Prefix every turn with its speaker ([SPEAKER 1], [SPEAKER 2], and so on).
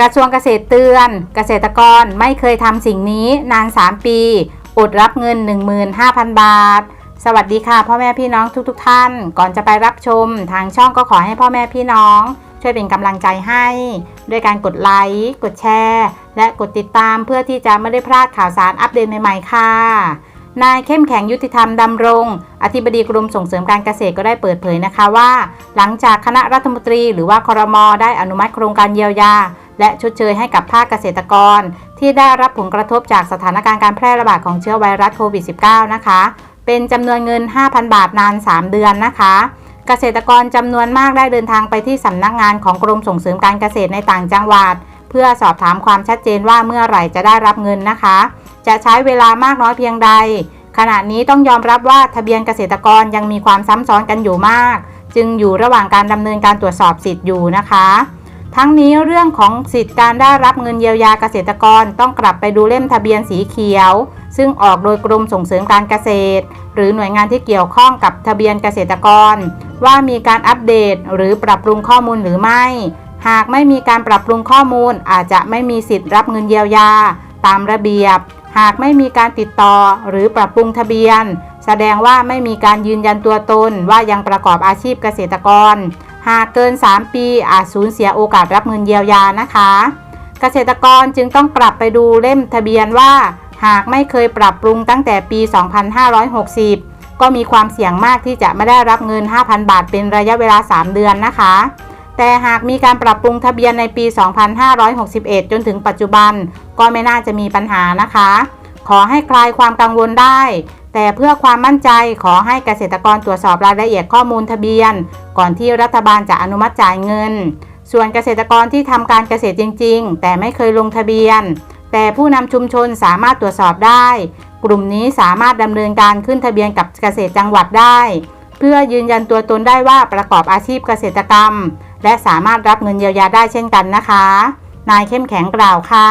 [SPEAKER 1] กระทรวงเกษตรเตือน เกษตรกรไม่เคยทำสิ่งนี้นาน 3 ปี อดรับเงิน 15,000 บาท สวัสดีค่ะ พ่อแม่พี่น้องทุกๆทท่าน ก่อนจะไปรับชม ทางช่องก็ขอให้พ่อแม่พี่น้อง ช่วยเป็นกำลังใจให้ ด้วยการกดไลค์กดแชร์ และกดติดตามเพื่อที่จะไม่ได้พลาดข่าวสารอัปเดตใหม่ๆค่ะนายเข้มแข็งยุติธรรมดำรง อธิบดีกรมส่งเสริมการเกษตรก็ได้เปิดเผยนะคะว่า หลังจากคณะรัฐมนตรีหรือว่าครมได้อนุมัติโครงการเยียวยา และชดเชยให้กับภาคเกษตรกร ที่ได้รับผลกระทบจากสถานการณ์การแพร่ระบาดของเชื้อไวรัสโควิด -19 นะคะ เป็นจำนวนเงิน 5,000 บาทนาน 3 เดือนนะคะเกษตรกรจำนวนมากได้เดินทางไปที่สำนักงานของกรมส่งเสริมการเกษตรในต่างจังหวัด เพื่อสอบถามความชัดเจนว่าเมื่อไหร่จะได้รับเงินนะคะ จะใช้เวลามากน้อยเพียงใด ขณะนี้ต้องยอมรับว่าทะเบียนเกษตรกรยังมีความซ้ำซ้อนกันอยู่มาก จึงอยู่ระหว่างการดำเนินการตรวจสอบสิทธิ์อยู่นะคะ ทั้งนี้เรื่องของสิทธิการได้รับเงินเยียวยาเกษตรกรต้องกลับไปดูเล่มทะเบียนสีเขียว ซึ่งออกโดยกรมส่งเสริมการเกษตร หรือหน่วยงานที่เกี่ยวข้องกับทะเบียนเกษตรกร ว่ามีการอัปเดตหรือปรับปรุงข้อมูลหรือไม่ หากไม่มีการปรับปรุงข้อมูล อาจจะไม่มีสิทธิ์รับเงินเยียวยา ตามระเบียบ หากไม่มีการติดต่อหรือปรับปรุงทะเบียน แสดงว่าไม่มีการยืนยันตัวตนว่ายังประกอบอาชีพเกษตรกร หากเกิน 3 ปีอาจสูญเสียโอกาสรับเงินเยียวยานะคะ เกษตรกรจึงต้องกลับไปดูเล่มทะเบียนว่า หากไม่เคยปรับปรุงตั้งแต่ปี 2560 ก็มีความเสี่ยงมากที่จะไม่ได้รับเงิน 5,000 บาทเป็นระยะเวลา 3 เดือนนะคะ แต่หากมีการปรับปรุงทะเบียนในปี 2561 จนถึงปัจจุบัน ก็ไม่น่าจะมีปัญหานะคะ ขอให้คลายความกังวลได้ แต่เพื่อความมั่นใจขอให้เกษตรกรตรวจสอบรายละเอียดข้อมูลทะเบียน ก่อนที่รัฐบาลจะอนุมัติจ่ายเงิน ส่วนเกษตรกรที่ทำการเกษตรจริง ๆ แต่ไม่เคยลงทะเบียน แต่ผู้นำชุมชนสามารถตรวจสอบได้ กลุ่มนี้สามารถดำเนินการขึ้นทะเบียนกับเกษตรจังหวัดได้ เพื่อยืนยันตัวตนได้ว่าประกอบอาชีพเกษตรกรรม และสามารถรับเงินเยียวยาได้เช่นกันนะคะ นายเข้มแข็งกล่าวค่ะ